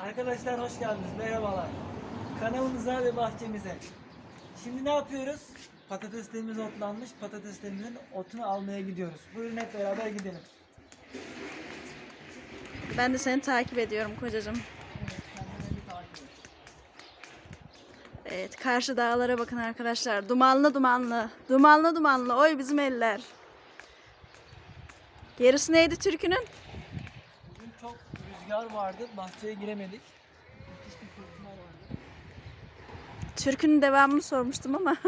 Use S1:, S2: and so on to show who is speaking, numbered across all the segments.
S1: Arkadaşlar hoş geldiniz. Merhabalar. Kanalımıza ve bahçemize. Şimdi ne yapıyoruz? Patateslerimiz otlanmış. Patateslerimizin otunu almaya gidiyoruz. Buyurun hep beraber gidelim.
S2: Ben de seni takip ediyorum kocacığım.
S1: Evet,
S2: karşı dağlara bakın arkadaşlar. Dumanlı dumanlı. Dumanlı dumanlı. Oy bizim eller. Gerisi neydi türkünün?
S1: Bugün çok rüzgar vardı. Bahçeye giremedik. Müthiş bir fırtına vardı.
S2: Türkünün devamını sormuştum ama.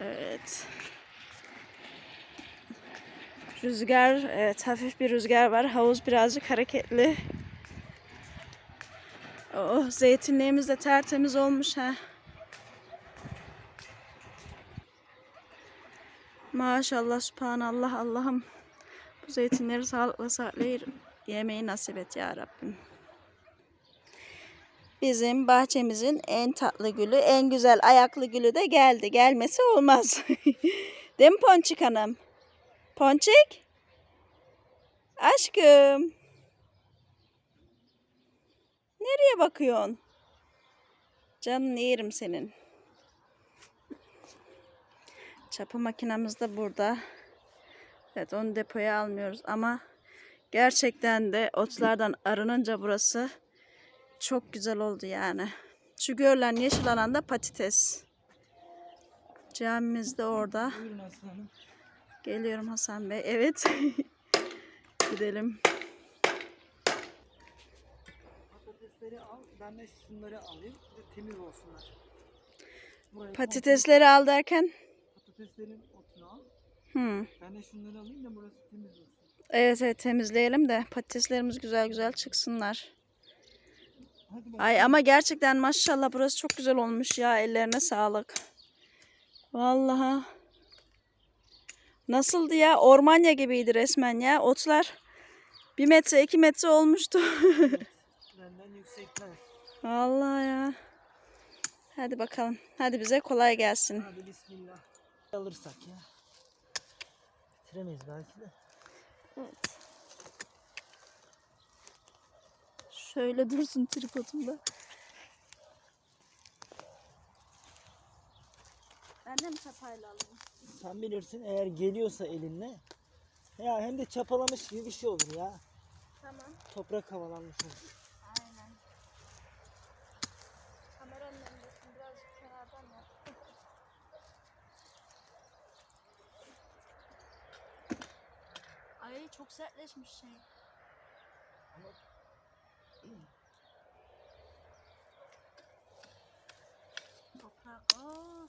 S2: evet. Rüzgar, evet hafif bir rüzgar var. Havuz birazcık hareketli. Oh, zeytinliğimiz de tertemiz olmuş ha. Maşallah, subhanallah, Allah'ım. Zeytinleri sağlıkla sağlıkla yemeyi nasip et ya Rabbim. Bizim bahçemizin en tatlı gülü, en güzel ayaklı gülü de geldi. Gelmesi olmaz. Değil mi Ponçik Hanım? Ponçik? Aşkım. Nereye bakıyorsun? Canını yerim senin. Çapı makinamız da burada. Evet onu depoya almıyoruz ama gerçekten de otlardan arınınca burası çok güzel oldu yani. Şu görülen yeşil alanda patates. Camimiz de orada. Geliyorum Hasan Bey. Evet. Gidelim.
S1: Patatesleri al. Ben de şunları alayım. De temiz olsunlar. Burayı
S2: Patatesleri al derken.
S1: Patateslerin otunu al.
S2: Hmm.
S1: Ben de şunları alayım da burası temiz olsun.
S2: Evet evet temizleyelim de patateslerimiz güzel güzel çıksınlar. Ay ama gerçekten maşallah burası çok güzel olmuş ya. Ellerine sağlık. Vallahi. Nasıldı ya? Ormanya gibiydi resmen ya. Otlar bir metre iki metre olmuştu.
S1: Benden yüksekler.
S2: Vallahi ya. Hadi bakalım. Hadi bize kolay gelsin.
S1: Hadi bismillah. Alırsak ya. Bitiremeyiz belki de.
S2: Şöyle dursun tripodumda. Ben de mi çapayla alayım?
S1: Sen bilirsin eğer geliyorsa elinle. Ya hem de çapalamış gibi bir şey olur ya.
S2: Tamam.
S1: Toprak havalanmış olur.
S2: Çok sertleşmiş şey. Toprak. Aa.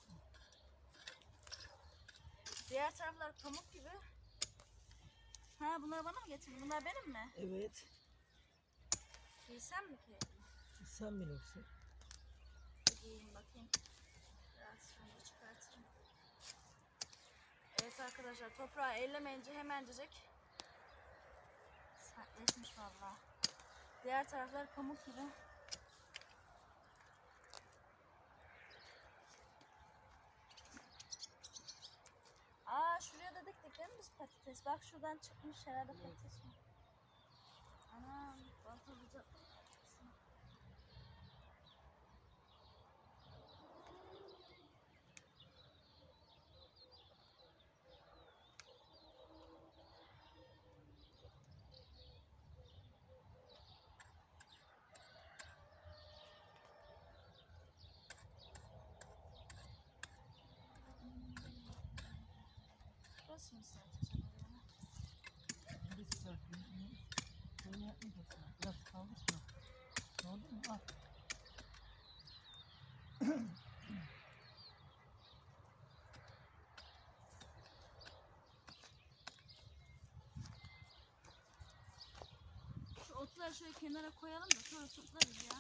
S2: Diğer taraflar pamuk gibi. Ha bunları bana mı getirdin? Bunlar benim mi?
S1: Evet.
S2: Giysem mi ki?
S1: Sen bilirsin.
S2: Giyeyim bakayım. Biraz şunu çıkartırım. Evet arkadaşlar toprağı ellemeyince hemencecik sertleşmiş valla. Diğer taraflar pamuk gibi. Aa şuraya da diktik değil mi biz patates? Bak şuradan çıkmış herhalde patates mi? Anam. Burası Şu otları şöyle kenara koyalım da sonra toplarız ya.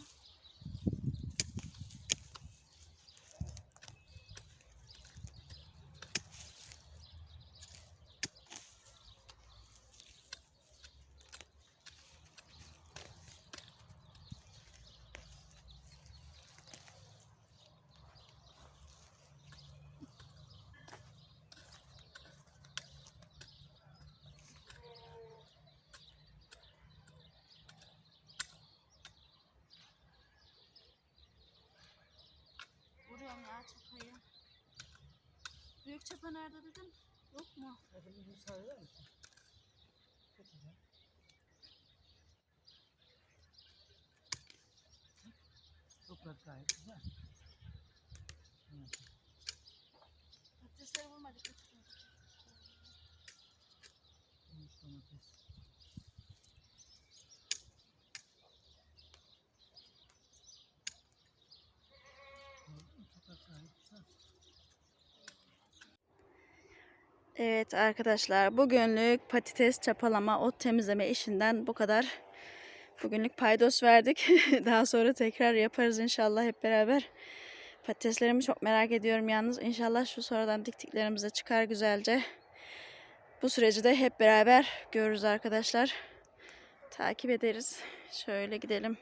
S2: Çapa nerede dedim? Yok mu?
S1: Bir müsaade eder misin? Çok güzel. Toprak gayet güzel. Evet.
S2: Patatesleri vurmadık.
S1: Domates.
S2: Evet arkadaşlar bugünlük patates çapalama, ot temizleme işinden bu kadar. Bugünlük paydos verdik. Daha sonra tekrar yaparız inşallah hep beraber. Patateslerimi çok merak ediyorum yalnız. İnşallah şu sonradan diktiklerimize çıkar güzelce. Bu süreci de hep beraber görürüz arkadaşlar. Takip ederiz. Şöyle gidelim.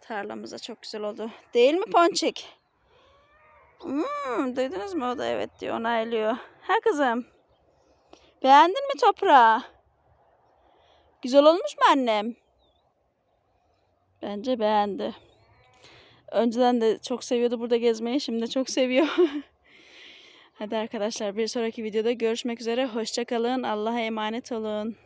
S2: Tarlamıza çok güzel oldu. Değil mi Ponçik? Hmm, duydunuz mu? O da evet diyor. Onaylıyor. Ha kızım? Beğendin mi toprağı? Güzel olmuş mu annem? Bence beğendi. Önceden de çok seviyordu burada gezmeyi. Şimdi de çok seviyor. Hadi arkadaşlar bir sonraki videoda görüşmek üzere. Hoşçakalın. Allah'a emanet olun.